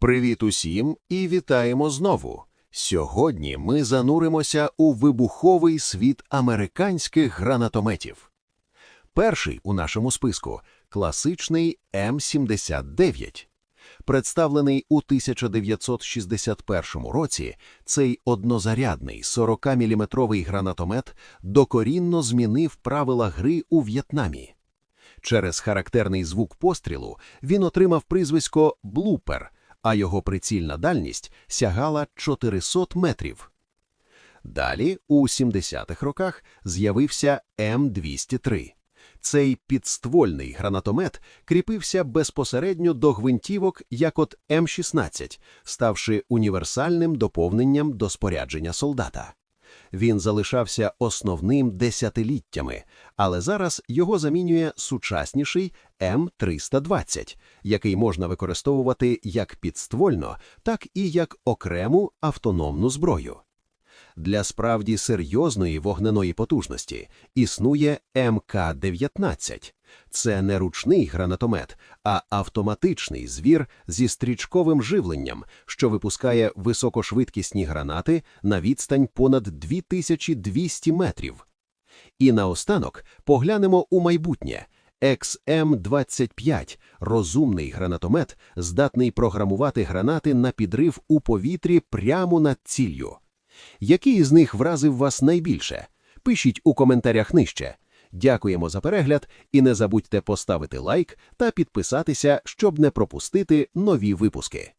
Привіт усім і вітаємо знову. Сьогодні ми зануримося у вибуховий світ американських гранатометів. Перший у нашому списку класичний М79. Представлений у 1961 році, цей однозарядний 40-мм гранатомет докорінно змінив правила гри у В'єтнамі. Через характерний звук пострілу він отримав прізвисько «блупер», а його прицільна дальність сягала 400 метрів. Далі, у 70-х роках, з'явився М203. Цей підствольний гранатомет кріпився безпосередньо до гвинтівок, як от М16, ставши універсальним доповненням до спорядження солдата. Він залишався основним десятиліттями, але зараз його замінює сучасніший М320, який можна використовувати як підствольно, так і як окрему автономну зброю. Для справді серйозної вогненої потужності існує МК-19. Це не ручний гранатомет, а автоматичний звір зі стрічковим живленням, що випускає високошвидкісні гранати на відстань понад 2200 метрів. І наостанок поглянемо у майбутнє. XM-25 – розумний гранатомет, здатний програмувати гранати на підрив у повітрі прямо над ціллю. Який із них вразив вас найбільше? Пишіть у коментарях нижче. Дякуємо за перегляд і не забудьте поставити лайк та підписатися, щоб не пропустити нові випуски.